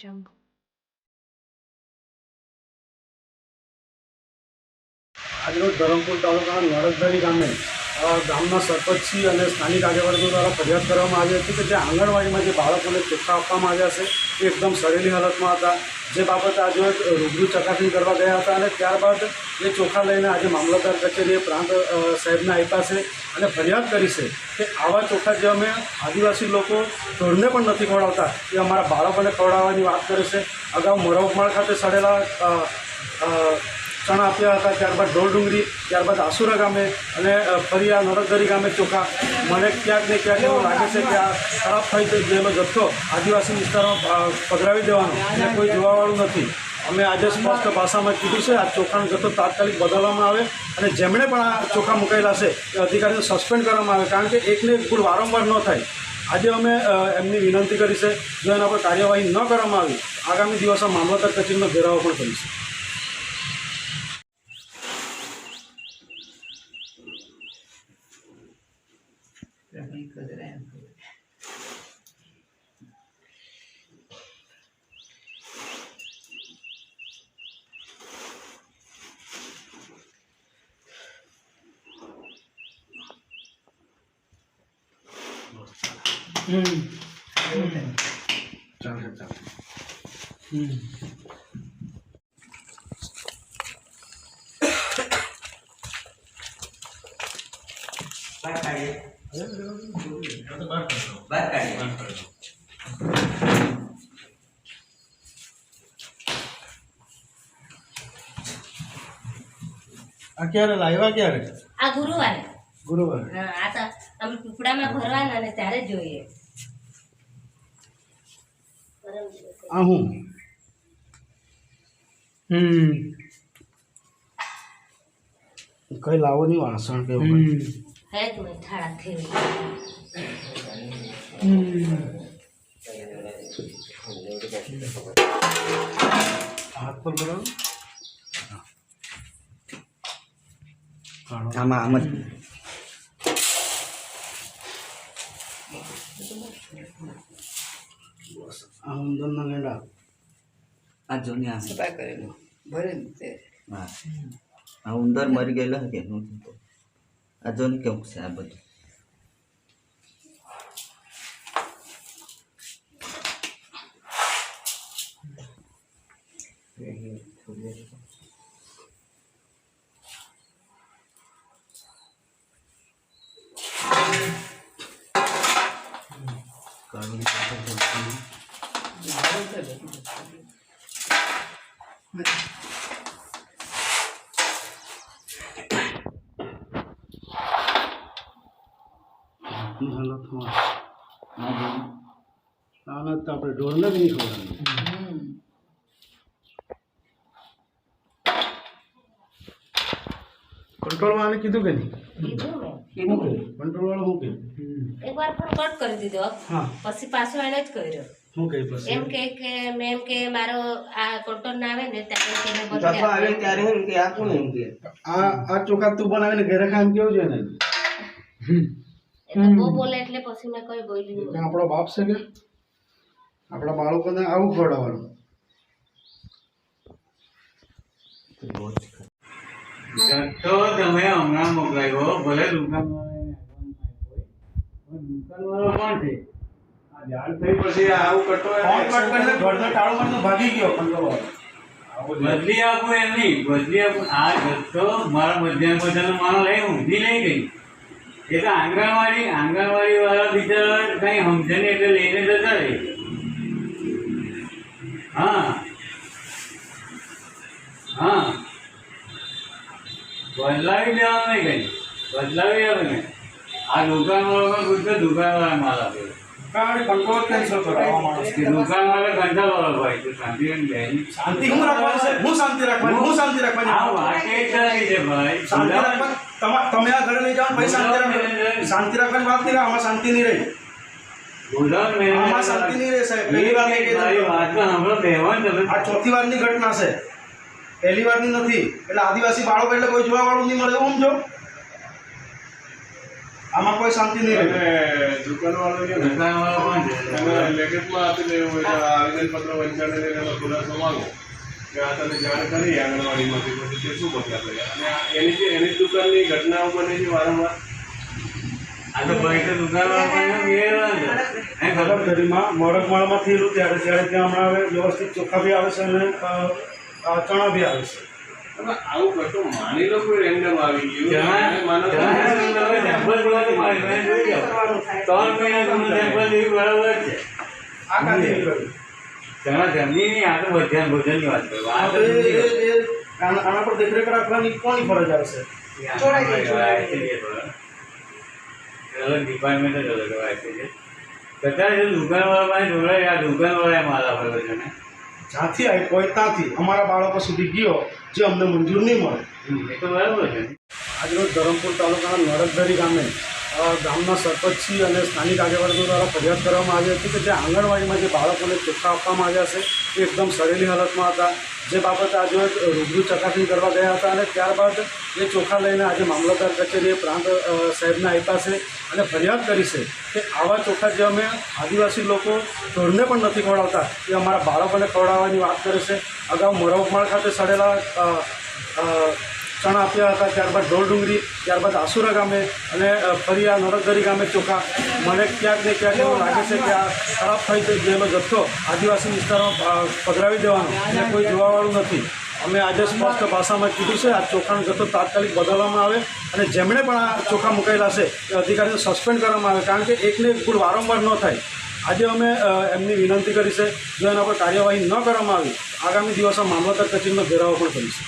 Jump આજરોજ ધરમપુર તાલુકાના નરકધરી ગામે ગામના સરપંચશ્રી અને સ્થાનિક આગેવાનો દ્વારા ફરિયાદ કરવામાં આવી હતી કે જે આંગણવાડીમાં જે બાળકોને ચોખ્ખા આપવામાં આવ્યા છે, એ એકદમ સડેલી હાલતમાં હતા. જે બાબતે આજે રૂબરૂ ચકાસણી કરવા ગયા હતા અને ત્યારબાદ એ ચોખા લઈને આજે મામલતદાર કચેરીએ પ્રાંત સાહેબને આપ્યા છે અને ફરિયાદ કરી છે કે આવા ચોખા જે અમે આદિવાસી લોકો ઢોરને પણ નથી ખવડાવતા, એ અમારા બાળકોને ખવડાવવાની વાત કરે છે. અગાઉ મોરવમાળ ખાતે સડેલા ચણા આપ્યા હતા, ત્યારબાદ ઢોલ ડુંગરી ત્યારબાદ આસુરા ગામે અને ફરી આ નરકદરી ગામે ચોખા. મને ક્યાંક ને ક્યાંક એવું લાગે છે કે આ ખરાબ થઈ ગયેલો જથ્થો આદિવાસી વિસ્તારમાં પધરાવી દેવાનો. એને કોઈ જોવાવાળું નથી. અમે આજે સ્પષ્ટ ભાષામાં કીધું છે, આ ચોખાનો જથ્થો તાત્કાલિક બદલવામાં આવે અને જેમણે પણ આ ચોખા મુકાયેલા છે, એ અધિકારીને સસ્પેન્ડ કરવામાં આવે. કારણ કે એકને એક ભૂલ વારંવાર ન થાય. આજે અમે એમની વિનંતી કરી છે, જો એના પર કાર્યવાહી ન કરવામાં આવી, આગામી દિવસમાં મામલતદાર કચેરીનો ઘેરાવો પણ કરીશું. ચાલે ચાલે આ ક્યારે લાવ્યા ક્યારે? આ ગુરુવારે. ગુરુવારે. હા આ તો અમે ટુકડામાં ભરવાના ને ત્યારે જોઈએ. પરમ દિવસે. આ હું હમ કઈ લાવો નહીં વાસણ કે એવું કંઈ. હે જ મેં થાળા થઈ હાથ પર બોલાવો કાઢો. આમાં આમ જ આ ઉંદરના લેંડા આ જોની સફાઈ કરેલું ભરે તે. હા. આ ઉંદર મરી ગયેલો કે? નું આ જોની કેવું છે આ બધું કાઢી નાખો. ભરે છે બધું. હાથની હાલતમાં. આના તો આપણે ઢોરને જ નહીં? ખવડાવીએ કંટ્રોલ વાળાને કીધું કે નહીં? કંટ્રોલ વાળો શું કે? એકવાર ફોન કટ કરી દીધો. હા. પછી પાછો એને જ કર્યો. શું કહે પછી? એમ કે કે મેં એમ કે મારો આ કંટ્રોલ ના આવે ને ત્યારે આવે ત્યારે એમ કે આ કોણ એમ કે? આ આ ચોખા તું બનાવીને ઘરે ખાઈને કેવું છે ને એટલે બહુ બોલે એટલે પછી મેં કઈ બોલી કે આપણો બાપ છે કે આપણા બાળકોને આવું ખવડાવવાનું. તો તમે હમણાં મોકલાવ્યો ભલે દુકાનવાળો કોણ છે? આ જાણ થઈ પછી આવું કટો ફોન કટ કરીને ઘરનો ટાળો મારીને ભાગી ગયો વાળો બદલી આપું એમ નહીં બદલી આપું. આ જથ્થો મારા મધ્યાહન ભોજન માણસ લઈ ઊંધી લઈ ગઈ. એ તો આંગણવાડી આંગણવાડી વાળા બિચારા કઈ સમજે નહીં એટલે લઈને જતા રહે. હા. હા. બદલાવી દેવાનું નહીં કઈ. બદલાવી આવે ને આ દુકાનવાળો પૂછતો દુકાનવાળા માલ આપે કાંઈ કંટ્રોલ કરો માણસ. દુકાનવાળા ભાઈ તો શાંતિ શાંતિ હું રાખવાની છે? હું શાંતિ રાખવાની? હું શાંતિ આ રાખવાની વાત એ છે ભાઈ. શાંતિ રાખવાની? તમા- તમે આ ઘરે લઈ જાઓ ભાઈ શાંતિ રાખવાની. શાંતિ રાખવાની વાત નહીં આમાં શાંતિ નહીં રહી. આમાં શાંતિ નહીં રહે સાહેબ. પહેલી વાર આ ચોથી વારની ઘટના છે. પહેલી વારની નથી. એટલે આદિવાસી બાળકો એટલે કોઈ જોવા વાળું નહીં મળે એવું જો આમાં કોઈ શાંતિ નહીં રહે. અને દુકાનવાળો છે ને દુકાનવાળો કોણ છે? લેખિતમાં આપી દેવું હોય? આવેદનપત્ર વંચાઈને ખુલાસો માંગો. કે આ તને જાણ કરી આંગણવાડીમાંથી પછી તે શું પગલાં ભર્યા? અને એની જે એની દુકાનની ઘટનાઓ બને છે વારંવાર? આ તો ભાઈ તો દુકાનવાળો પણ ગયેલો છે. એ ખબર ગરીમાં મોડકમાળમાં થયેલું ત્યારે ત્યારે ત્યાં હમણાં હવે વ્યવસ્થિત ચોખા બી આવે છે અને ચણા બી આવે છે. આવું કરતો માની લો કોઈ રેન્ડમ આવી ગયું માનો તમે. ત્રણ મહિના તમને બરાબર છે. આ ભોજનની વાત કરું આના પર દેખરેખ રાખવાની કોની ફરજ આવશે અલગ ડિપાર્ટમેન્ટ જ અલગ હોય છે. જો દુકાનવાળા જોડાય આ દુકાનવાળાએ માલ આપેલો છે ને. જ્યાંથી આવી કોઈ ત્યાંથી અમારા બાળકો સુધી ગયો જે અમને મંજૂર નહીં મળે. એ તો બરાબર છે. આજરોજ ધરમપુર તાલુકાના નરકધરી ગામે ગામના સરપંચશ્રી અને સ્થાનિક આગેવાનો દ્વારા ફરિયાદ કરવામાં આવી હતી કે જે આંગણવાડીમાં જે બાળકોને ચોખ્ખા આપવામાં આવ્યા છે, એ એકદમ સડેલી હાલતમાં હતા. જે બાબતે આજે રૂબરૂ ચકાસણી કરવા ગયા હતા અને ત્યારબાદ એ ચોખા લઈને આજે મામલતદાર કચેરીએ પ્રાંત સાહેબને આપ્યા છે અને ફરિયાદ કરી છે કે આવા ચોખા જે અમે આદિવાસી લોકો ઢોરને પણ નથી ખવડાવતા, એ અમારા બાળકોને ખવડાવવાની વાત કરે છે. અગાઉ મોરવમાળ ખાતે સડેલા ચણા આપ્યા હતા, ત્યારબાદ ઢોલ ત્યારબાદ આસુરા ગામે અને ફરી આ નરકદરી ગામે ચોખા. મને ક્યાંક ને ક્યાંક એવું લાગે છે કે આ ખરાબ થઈ ગયેલો જથ્થો આદિવાસી વિસ્તારમાં પધરાવી દેવાનો. અને કોઈ જોવાવાળું નથી. અમે આજે સ્પષ્ટ ભાષામાં કીધું છે, આ ચોખાનો જથ્થો તાત્કાલિક બદલવામાં આવે અને જેમણે પણ આ ચોખા મુકાયેલા છે, એ અધિકારીને સસ્પેન્ડ કરવામાં આવે, કારણ કે એકને એક ભૂલ વારંવાર ન થાય. આજે અમે એમની વિનંતી કરી છે, જો એના પર કાર્યવાહી ન કરવામાં આવી, આગામી દિવસમાં મામલતદાર કચેરીનો ઘેરાવો પણ કરીશું.